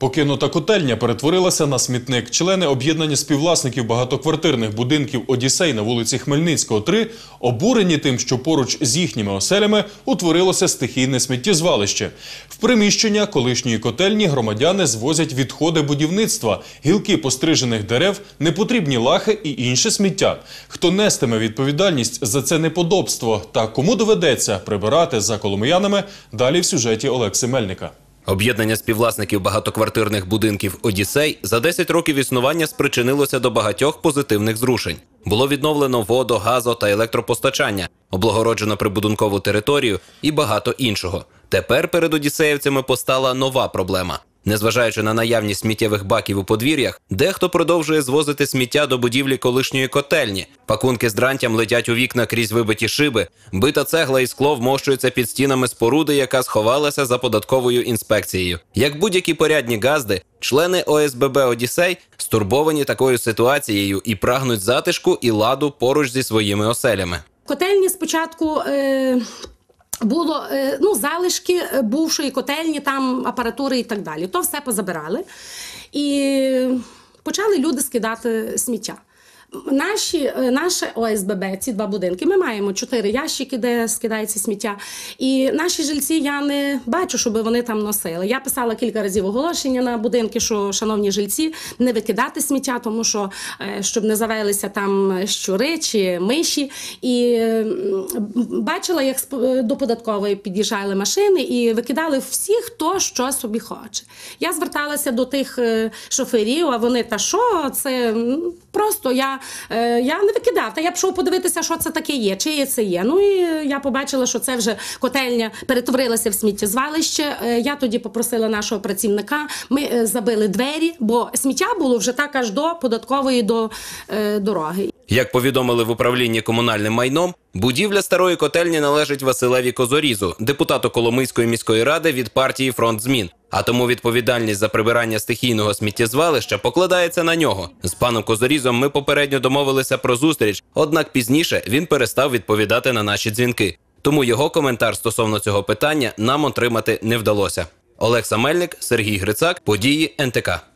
Покинута котельня перетворилася на смітник. Члени об'єднання співвласників багатоквартирних будинків Одіссей на вулиці Хмельницького, 3 обурені тим, що поруч з їхніми оселями утворилося стихійне сміттєзвалище. В приміщення колишньої котельні громадяни звозять відходи будівництва, гілки пострижених дерев, непотрібні лахи і інше сміття. Хто нестиме відповідальність за це неподобство та кому доведеться прибирати за коломиянами, далі в сюжеті Олекси Мельника. Об'єднання співвласників багатоквартирних будинків Одіссей за 10 років існування спричинилося до багатьох позитивних зрушень. Було відновлено водо, газо та електропостачання, облагороджено прибудинкову територію і багато іншого. Тепер перед одіссеївцями постала нова проблема. Незважаючи на наявність сміттєвих баків у подвір'ях, дехто продовжує звозити сміття до будівлі колишньої котельні. Пакунки з дрантям летять у вікна крізь вибиті шиби. Бита цегла і скло вмощуються під стінами споруди, яка сховалася за податковою інспекцією. Як будь-які порядні газди, члени ОСББ Одіссей стурбовані такою ситуацією і прагнуть затишку і ладу поруч зі своїми оселями. Котельні спочатку. Е... Було е, ну, залишки е, бувшої котельні, там апаратури і так далі. То все позабирали. І почали люди скидати сміття. Наші, е, наше ОСББ, ці два будинки, ми маємо чотири ящики, де скидається сміття. І наші жильці я не бачу, щоб вони там носили. Я писала кілька разів оголошення на будинки, що, шановні жильці, не викидати сміття, тому що е, щоб не завелися там щури чи миші. І бачила, як до податкової під'їжджали машини і викидали всі, хто що собі хоче. Я зверталася до тих е, шоферів, а вони та що, це просто я, е, я не викидав. Та я пішов подивитися, що це таке є, чиє це є. Ну і я побачила, що це вже котельня перетворилася в сміттєзвалище. Е, Я тоді попросила нашого працівника. Ми е, забили двері, бо сміття було вже так аж до податкової до е, дороги. Як повідомили в управлінні комунальним майном, будівля старої котельні належить Василеві Козорізу, депутату Коломийської міської ради від партії Фронт змін. А тому відповідальність за прибирання стихійного сміттєзвалища покладається на нього. З паном Козорізом ми попередньо домовилися про зустріч, однак пізніше він перестав відповідати на наші дзвінки. Тому його коментар стосовно цього питання нам отримати не вдалося. Олекса Мельник, Сергій Грицак, події НТК.